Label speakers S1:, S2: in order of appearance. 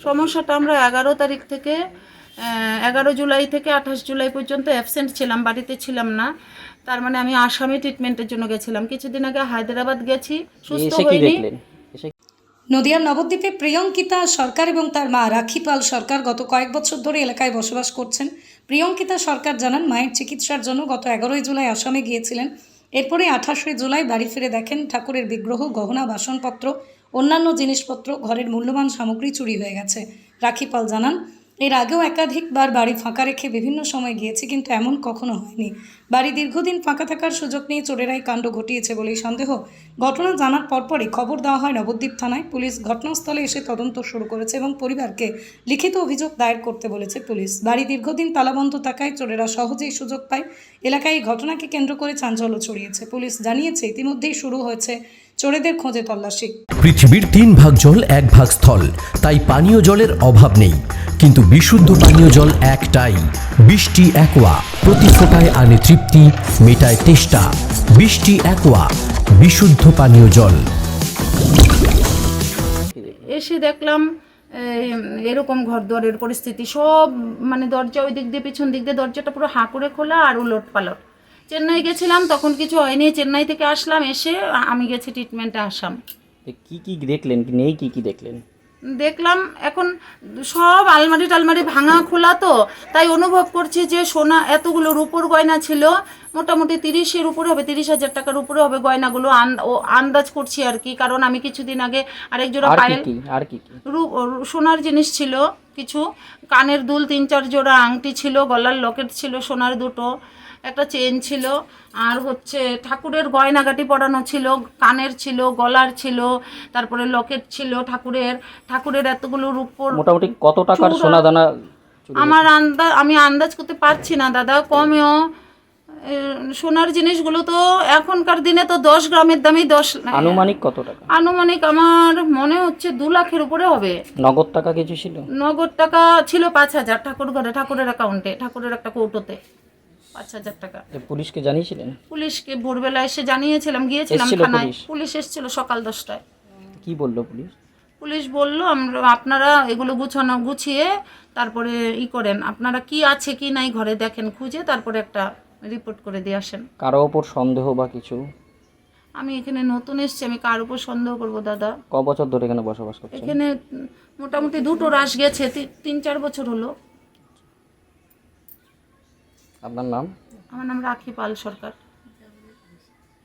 S1: সমস্যাটা আমরা এগারো তারিখ থেকে এগারো জুলাই থেকে আঠাশ জুলাই পর্যন্ত অ্যাবসেন্ট ছিলাম বাড়িতে ছিলাম না। তার মানে আমি আসামি ট্রিটমেন্টের জন্য গেছিলাম। কিছুদিন আগে হায়দ্রাবাদ গেছি সুস্থ হইনি।
S2: নদিয়ার নবদ্বীপে প্রিয়ঙ্কিতা সরকার এবং তার মা রাখি পাল সরকার গত কয়েক বছর ধরে এলাকায় বসবাস করছেন। প্রিয়ঙ্কিতা সরকার জানান মায়ের চিকিৎসার জন্য গত এগারোই জুলাই আসামে গিয়েছিলেন। এরপরে আঠাশে জুলাই বাড়ি ফিরে দেখেন ঠাকুরের বিগ্রহ, গহনা, বাসনপত্র, অন্যান্য জিনিসপত্র, ঘরের মূল্যবান সামগ্রী চুরি হয়ে গেছে। রাখি পাল জানান এর আগেও একাধিকবার বাড়ি ফাঁকা রেখে বিভিন্ন সময় গিয়েছি, কিন্তু এমন কখনো হয়নি। বাড়ি দীর্ঘদিন ফাঁকা থাকার সুযোগ নিয়ে চোরেরাই কাণ্ড ঘটিয়েছে বলেই সন্দেহ। ঘটনা জানার পরপরই খবর দেওয়া হয় নবদ্বীপ থানায়। পুলিশ ঘটনাস্থলে এসে তদন্ত শুরু করেছে এবং পরিবারকে লিখিত অভিযোগ দায়ের করতে বলেছে পুলিশ। বাড়ি দীর্ঘদিন তালাবন্ধ থাকায় চোরেরা সহজেই সুযোগ পায়। এলাকায় এই ঘটনাকে কেন্দ্র করে চাঞ্চল্য ছড়িয়েছে। পুলিশ জানিয়েছে, ইতিমধ্যেই শুরু হয়েছে চোরেদের খোঁজে তল্লাশি।
S3: পৃথিবীর তিন ভাগ জল এক ভাগ স্থল। তাই পানীয় জলের অভাব নেই। কিন্তু বিশুদ্ধ পানীয় জল একটাই। বৃষ্টি একোয়া। প্রতি ফোটায় আনে তৃপ্তি মেটায় তেষ্টা। বৃষ্টি একোয়া। বিশুদ্ধ পানীয় জল।
S1: এসে দেখলাম এরকম ঘর দুয়ারের পরিস্থিতি। সব মানে দরজা ওই দিক দিয়ে পিছন দিক দিয়ে দরজাটা পুরো হাঁ করে খোলা আর উলট পালট চেন্নাই গেছিলাম তখন কিছু হয়নি। চেন্নাই থেকে আসলাম এসে আমি গেছি ট্রিটমেন্টে আসাম।
S4: কি কি দেখলেন? কি নেই কি কি দেখলেন?
S1: দেখলাম এখন সব আলমারি টালমারি ভাঙা খোলা তো তাই অনুভব করছি যে সোনা এতগুলো রূপোর গয়না ছিল মোটামুটি তিরিশের উপরে হবে তিরিশ হাজার টাকার উপরে হবে গয়নাগুলো। আন্দাজ করছি আর কি কারণ আমি কিছুদিন আগে আরেক জোড়া পায়েল
S4: আর কি
S1: সোনার জিনিস ছিল কিছু কানের দুল তিন চার জোড়া আংটি ছিল গলার লকেট ছিল সোনার দুটো একটা চেন ছিল আর হচ্ছে ঠাকুরের গয়নাগাটি পরানো ছিল কানের ছিল গলার ছিল তারপরে লকেট ছিল ঠাকুরের ঠাকুরের এতগুলো রূপোর
S4: মোটামুটি কত টাকার সোনা দানা
S1: আমার আন্দাজ আমি আন্দাজ করতে পারছি না দাদা কমেও সোনার জিনিসগুলো তো এখনকার দিনে তো দশ গ্রামের দামেই দশ
S4: আনুমানিক কত টাকা?
S1: আনুমানিক আমার মনে হচ্ছে দু লাখের উপরে হবে।
S4: নগদ টাকা কিছু ছিল?
S1: নগদ টাকা ছিল পাঁচ হাজার ঠাকুর ঘরে ঠাকুরের অ্যাকাউন্টে ঠাকুরের একটা কৌটোতে পাঁচ হাজার টাকা।
S4: পুলিশকে জানিয়েছিলেন?
S1: পুলিশকে ভোরবেলা এসে জানিয়েছিলাম গিয়েছিলাম থানায়।
S4: পুলিশ?
S1: পুলিশ এসেছিল সকাল দশটায়।
S4: কি বলল পুলিশ?
S1: পুলিশ বলল আমরা আপনারা এগুলো গুছানো গুছিয়ে তারপরে ই করেন। আপনারা কি আছে কি নাই ঘরে দেখেন খুঁজে তারপরে একটা রিপোর্ট করে দিয়ে আসেন।
S4: কারও ওপর সন্দেহ বা কিছু?
S1: আমি এখানে নতুন এসেছি আমি কার উপর সন্দেহ করব দাদা?
S4: ক বছর ধরে এখানে বসবাস করছেন?
S1: এখানে মোটামুটি দুটো রাস গেছে তি- তিন চার বছর হলো।
S4: আপনার নাম?
S1: আমার নাম রাখি পাল সরকার।